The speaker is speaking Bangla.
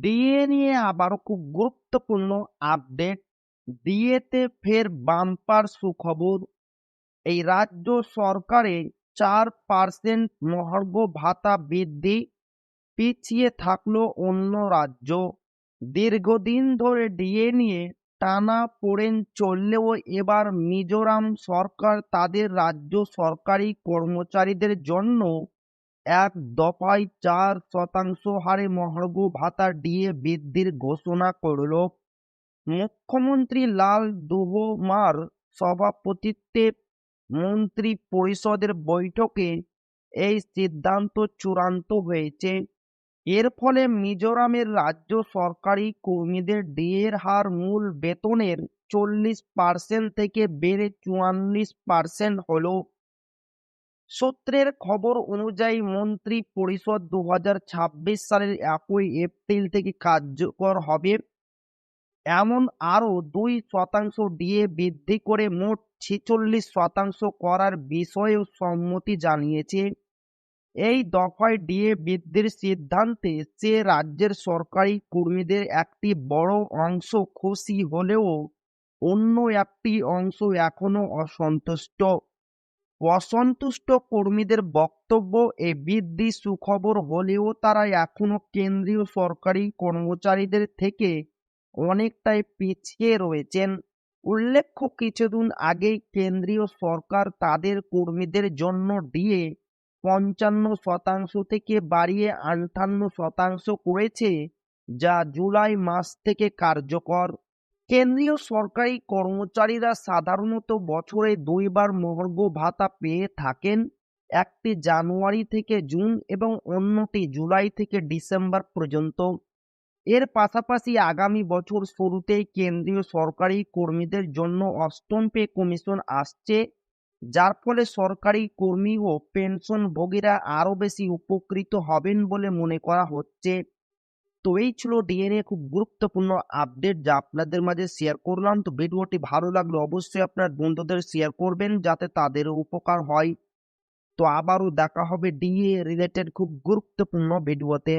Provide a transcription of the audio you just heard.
ডিএ নিয়ে আবারও খুব গুরুত্বপূর্ণ আপডেট। ডিএতে ফের বাম্পার সুখবর। এই রাজ্য সরকারের চার পার্সেন্ট মহার্ঘ ভাতা বৃদ্ধি পিছিয়ে থাকল অন্য রাজ্য। দীর্ঘদিন ধরে ডিএ নিয়ে টানা পড়েন চললেও এবার মিজোরাম সরকার তাদের রাজ্য সরকারি কর্মচারীদের জন্য এক দফায় চার শতাংশ হারে মহার্ঘ ভাতা ডিএ বৃদ্ধির ঘোষণা করল মুখ্যমন্ত্রী লাল দুহমার সভাপতিত্বে মন্ত্রী পরিষদের বৈঠকে এই সিদ্ধান্ত চূড়ান্ত হয়েছে। এর ফলে মিজোরামের রাজ্য সরকারি কর্মীদের ডিএর হার মূল বেতনের চল্লিশ পার্সেন্ট থেকে বেড়ে চুয়াল্লিশ পার্সেন্ট হল। সূত্রের খবর অনুযায়ী মন্ত্রী পরিষদ দু হাজার ছাব্বিশ সালের একই এপ্রিল থেকে কার্যকর হবে। এমন আরও দুই শতাংশ ডিএ বৃদ্ধি করে মোট ছেচল্লিশ শতাংশ করার বিষয়েও সম্মতি জানিয়েছে। এই দফায় ডিএ বৃদ্ধির সিদ্ধান্তে সে রাজ্যের সরকারি কর্মীদের একটি বড় অংশ খুশি হলেও অন্য একটি অংশ এখনও অসন্তুষ্ট। অসন্তুষ্ট কর্মীদের বক্তব্য এ বৃদ্ধি সুখবর হলেও তারা এখনও কেন্দ্রীয় সরকারি কর্মচারীদের থেকে অনেকটাই পিছিয়ে রয়েছেন। উল্লেখ্য, কিছুদিন আগেই কেন্দ্রীয় সরকার তাদের কর্মীদের জন্য দিয়ে পঞ্চান্ন শতাংশ থেকে বাড়িয়ে আটান্ন শতাংশ করেছে, যা জুলাই মাস থেকে কার্যকর। কেন্দ্রীয় সরকারি কর্মচারীরা সাধারণত বছরে দুইবার মহার্ঘ ভাতা পেয়ে থাকেন। একটি জানুয়ারি থেকে জুন এবং অন্যটি জুলাই থেকে ডিসেম্বর পর্যন্ত। এর পাশাপাশি আগামী বছর শুরুতেই কেন্দ্রীয় সরকারি কর্মীদের জন্য অষ্টম পে কমিশন আসছে, যার ফলে সরকারি কর্মী ও পেনশনভোগীরা আরও বেশি উপকৃত হবেন বলে মনে করা হচ্ছে। তো এই ছিল ডিএনএ খুব গুরুত্বপূর্ণ আপডেট যা আপনাদের মাঝে শেয়ার করলাম। তো ভিডিওটি ভালো লাগলে অবশ্যই আপনার বন্ধুদের শেয়ার করবেন যাতে তাদের উপকার হয়। তো আবারও দেখা হবে ডিএ রিলেটেড খুব গুরুত্বপূর্ণ ভিডিওতে